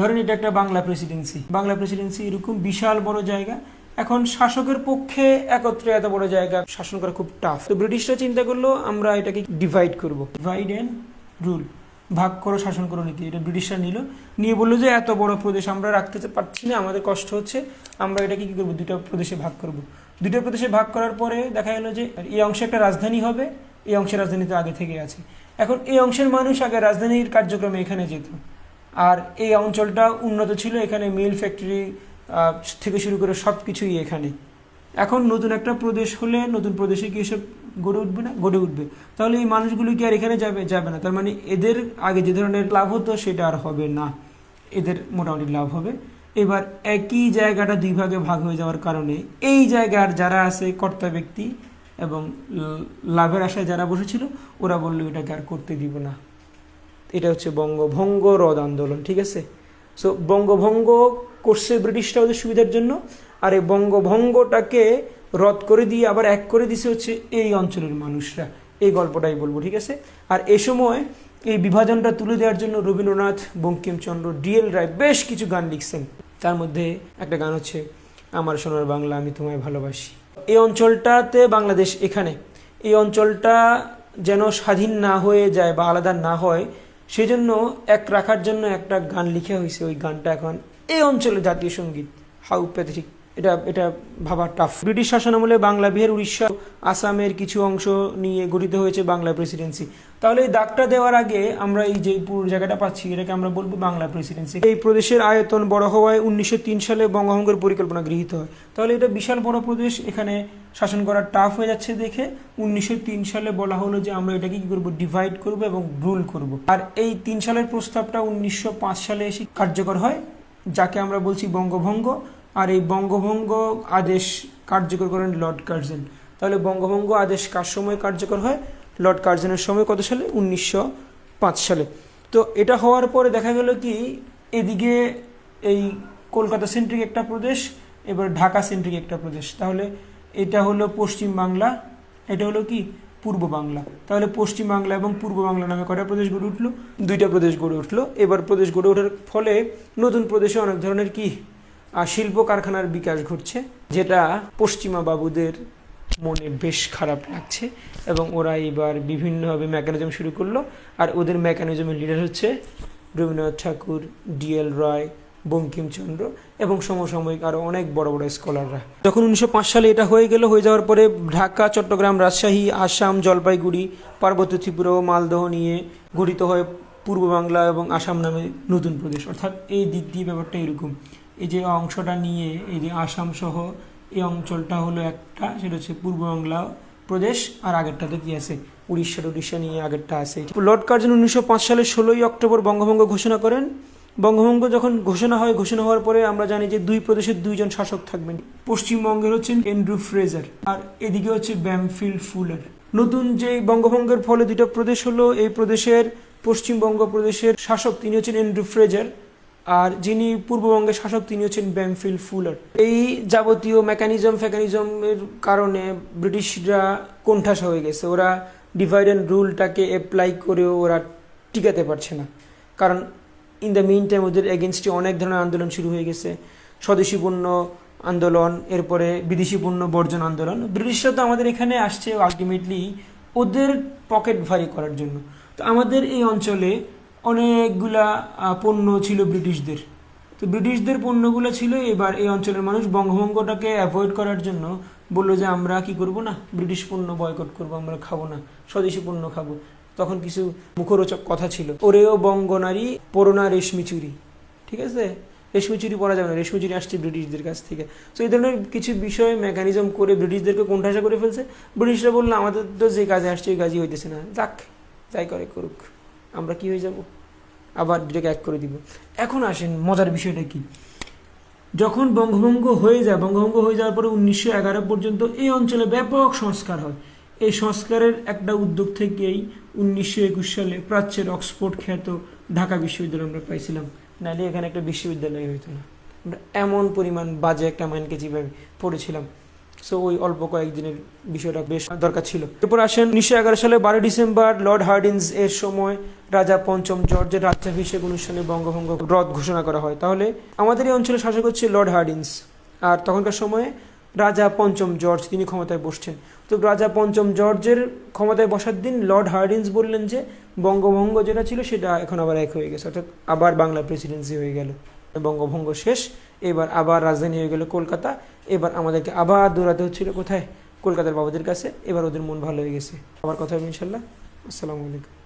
ধরেন এটা একটা বাংলা প্রেসিডেন্সি বাংলা প্রেসিডেন্সি এরকম বিশাল বড় জায়গা। এখন শাসকের পক্ষে একত্রে এত বড় জায়গা শাসন করা খুব টাফ তো ব্রিটিশরা চিন্তা করল, আমরা এটাকে ডিভাইড করব। ডিভাইড অ্যান্ড রুল ভাগ করো, শাসন করো নীতি। এটা ব্রিটিশরা নিল। নিয়ে বলল যে, এত বড় প্রদেশ আমরা রাখতে পারছি না, আমাদের কষ্ট হচ্ছে। আমরা এটাকে কি করব? দুটো প্রদেশে ভাগ করব। দুটো প্রদেশে ভাগ করার পরে দেখা গেলো যে এই অংশে একটা রাজধানী হবে এই অংশের রাজধানী তো আগে থেকে আছে। এখন এই অংশের মানুষ আগে রাজধানীর কার্যক্রমে এখানে যেত। আর এই অঞ্চলটা উন্নত ছিল, এখানে মিল ফ্যাক্টরি থেকে শুরু করে সব কিছুই এখানে। এখন নতুন একটা প্রদেশ হলে নতুন প্রদেশে কি এসব গড়ে উঠবে না? গড়ে উঠবে। তাহলে এই মানুষগুলো কি আর এখানে যাবে? যাবে না। তার মানে এদের আগে যে ধরনের লাভ হতো, সেটা আর হবে না। এদের মোটামুটি লাভ হবে। এবার একই জায়গাটা দুই ভাগে ভাগ হয়ে যাওয়ার কারণে এই জায়গার যারা আছে কর্তা ব্যক্তি এবং লাভের আশায় যারা বসেছিল, ওরা বলল এটাকে আর করতে দিব না। এটা হচ্ছে বঙ্গভঙ্গ রদ আন্দোলন, ঠিক আছে? সো বঙ্গভঙ্গ করছে ব্রিটিশরা ওদের সুবিধার জন্য, আর এই বঙ্গভঙ্গটাকে রদ করে দিয়ে আবার এক করে দিছে হচ্ছে এই অঞ্চলের মানুষরা। এই গল্পটাই বলব, ঠিক আছে? আর এ সময় এই বিভাজনটা তুলে দেওয়ার জন্য রবীন্দ্রনাথ, বঙ্কিমচন্দ্র ডিএল রায় বেশ কিছু গান লিখছেন। তার মধ্যে একটা গান হচ্ছে, আমার সোনার বাংলা আমি তোমায় ভালোবাসি। এই অঞ্চলটাতে বাংলাদেশ এখানে, এই অঞ্চলটা যেন স্বাধীন না হয়ে যায় বা আলাদা না হয় সেজন্য এক রাখার জন্য একটা গান লিখে হয়েছে। ওই গানটা এখন এই অঞ্চলের জাতীয় সংগীত। হাউ প্যাথেটিক এটা এটা ভাবা টাফ ব্রিটিশ শাসন আমলে বাংলা বিহার উড়িষ্যা, আসামের কিছু অংশ নিয়ে গঠিত হয়েছে বাংলা প্রেসিডেন্সি তাহলে এই দাগটা দেওয়ার আগে আমরা এই যে পুরো জায়গাটা পাচ্ছি, এটাকে আমরা বলব বাংলা প্রেসিডেন্সি এই প্রদেশের আয়তন বড় হওয়ায় উনিশশো তিন সালে বঙ্গভঙ্গের পরিকল্পনা গৃহীত হয়। তাহলে এটা বিশাল বড় প্রদেশ, এখানে শাসন করা টাফ হয়ে যাচ্ছে দেখে উনিশশো তিন সালে বলা হলো যে আমরা এটাকে কি করব ডিভাইড করব এবং রুল করব। আর এই তিন সালের প্রস্তাবটা উনিশশো পাঁচ সালে এসে কার্যকর হয়, যাকে আমরা বলছি বঙ্গভঙ্গ। আর এই বঙ্গভঙ্গ আদেশ কার্যকর করেন লর্ড কার্জন। তাহলে বঙ্গভঙ্গ আদেশ কার সময় কার্যকর হয়? লর্ড কার্জনের সময় কত সালে? উনিশশো পাঁচ সালে। তো এটা হওয়ার পরে দেখা গেল কি, এদিকে এই কলকাতা সেন্ট্রিক একটা প্রদেশ, এবার ঢাকা সেন্ট্রিক একটা প্রদেশ। তাহলে এটা হলো পশ্চিম বাংলা, এটা হলো কি? পূর্ব বাংলা। তাহলে পশ্চিম বাংলা এবং পূর্ব বাংলা নামে কটা প্রদেশ গড়ে উঠল? দুইটা প্রদেশ গড়ে উঠল। এবার প্রদেশ গড়ে ওঠার ফলে নতুন প্রদেশে অনেক ধরনের কি? শিল্প কারখানার বিকাশ ঘটছে, যেটা পশ্চিমা বাবুদের মনে বেশ খারাপ লাগছে এবং ওরা এবার বিভিন্নভাবে মেকানিজম শুরু করল। আর ওদের মেকানিজমের লিডার হচ্ছে রবীন্দ্রনাথ ঠাকুর ডিএল রায় বঙ্কিমচন্দ্র এবং সমসাময়িক আরও অনেক বড় বড় স্কলাররা। যখন উনিশশো পাঁচ সালে এটা হয়ে গেল, হয়ে যাওয়ার পরে ঢাকা, চট্টগ্রাম, রাজশাহী, আসাম, জলপাইগুড়ি, পার্বত্য ত্রিপুরা ও মালদহ নিয়ে গঠিত হয় পূর্ব বাংলা এবং আসাম নামে নতুন প্রদেশ। অর্থাৎ এই দিক দিয়ে ব্যাপারটা এরকম। এই যে অংশটা নিয়ে এই যে আসাম সহ এই অঞ্চলটা হলো একটা, সেটা হচ্ছে পূর্ব বাংলা প্রদেশ আর আগেরটাতে কি আছে? উড়িষ্যার উড়িষ্যা নিয়ে আগেরটা আছে। লর্ড কার্জন উনিশশো সালের ষোলোই অক্টোবর বঙ্গভঙ্গ ঘোষণা করেন। বঙ্গভঙ্গ যখন ঘোষণা হয়, ঘোষণা হওয়ার পরে আমরা জানি যে দুই প্রদেশের দুইজন শাসক থাকবেন। পশ্চিমবঙ্গের হচ্ছেন এন্ড্রু ফ্রেজার আর এদিকে হচ্ছে ব্যামফিল্ড ফুলার। নতুন যে বঙ্গভঙ্গের ফলে দুটো প্রদেশ হলো, এই প্রদেশের পশ্চিমবঙ্গ প্রদেশের শাসক তিনি হচ্ছেন এন্ড্রু ফ্রেজার আর যিনি পূর্ববঙ্গের শাসক তিনি হচ্ছেন ব্যামফিল্ড ফুলার। এই যাবতীয় মেকানিজম ফেকানিজমের কারণে ব্রিটিশরা কোণঠাসা হয়ে গেছে। ওরা ডিভাইড অ্যান্ড রুলটাকে অ্যাপ্লাই করেও ওরা টিকাতে পারছে না। কারণ ইন দ্য মেইন টাইম ওদের এগেনস্টে অনেক ধরনের আন্দোলন শুরু হয়ে গেছে। স্বদেশী পণ্য আন্দোলন, এরপরে বিদেশি পণ্য বর্জন আন্দোলন। ব্রিটিশরা তো আমাদের এখানে আসছে আলটিমেটলি ওদের পকেট ভারী করার জন্য। তো আমাদের এই অঞ্চলে অনেকগুলা পণ্য ছিল ব্রিটিশদের। তো ব্রিটিশদের পণ্যগুলো ছিল এবার এই অঞ্চলের মানুষ বঙ্গভঙ্গটাকে অ্যাভয়েড করার জন্য বলল যে, আমরা কি করব না? ব্রিটিশ পণ্য বয়কট করব, আমরা খাব না। স্বদেশি পণ্য খাব। তখন কিছু মুখরোচক কথা ছিল। ওরেও বঙ্গনারী পরোনা রেশমি চুরি। ঠিক আছে? রেশমি চুরি পরা যাবে না। রেশমি চুরি আসছে ব্রিটিশদের কাছ থেকে। তো এই ধরনের কিছু বিষয় মেকানিজম করে ব্রিটিশদেরকে কোণঠাসা করে ফেলছে। ব্রিটিশরা বলল, আমাদের তো যে কাজে আসছে, ওই কাজই হইতেছে না। যাক, যাই করে করুক। আমরা কি হয়ে যাব? আবার দুটোকে এক করে দিব। এখন আসেন, মজার বিষয়টা কি? যখন বঙ্গভঙ্গ হয়ে যায়, বঙ্গভঙ্গ হয়ে যাওয়ার পরে উনিশশো এগারো পর্যন্ত এই অঞ্চলে ব্যাপক সংস্কার হয়। এই সংস্কারের একটা উদ্যোগ থেকেই উনিশশো একুশ সালে প্রাচ্যের অক্সফোর্ড খ্যাত ঢাকা বিশ্ববিদ্যালয় আমরা পাইছিলাম। নাহলে এখানে একটা বিশ্ববিদ্যালয় হইতো না। আমরা এমন পরিমাণ বাজে একটা মাইনকে যেভাবে পড়েছিলাম। সো ওই অল্প কয়েকদিনের বিষয়টা বেশ দরকার ছিল। এরপর আসেন উনিশশো এগারো সালে বারো ডিসেম্বর লর্ড হার্ডিন্স এর সময় রাজা পঞ্চম জর্জের রাজ্যাভিষেক অনুষ্ঠানে বঙ্গভঙ্গ রদ ঘোষণা করা হয়। তাহলে আমাদের এই অঞ্চলে শাসক হচ্ছে লর্ড হার্ডিন্স আর তখনকার সময়ে রাজা পঞ্চম জর্জ তিনি ক্ষমতায় বসছেন। তো রাজা পঞ্চম জর্জের ক্ষমতায় বসার দিন লর্ড হার্ডিন্স বললেন যে, বঙ্গভঙ্গ যেটা ছিল সেটা এখন আবার এক হয়ে গেছে, অর্থাৎ আবার বাংলা প্রেসিডেন্সি হয়ে গেল। বঙ্গভঙ্গ শেষ, এবার আবার রাজধানী হয়ে গেল কলকাতা, এবার আমাদেরকে আবার দৌড়াতে হচ্ছিল কোথায়? কলকাতার বাবাদের কাছে, এবার ওদের মন ভালো হয়ে গেছে। আবার কথা হবে ইনশাল্লাহ। আসসালামু আলাইকুম।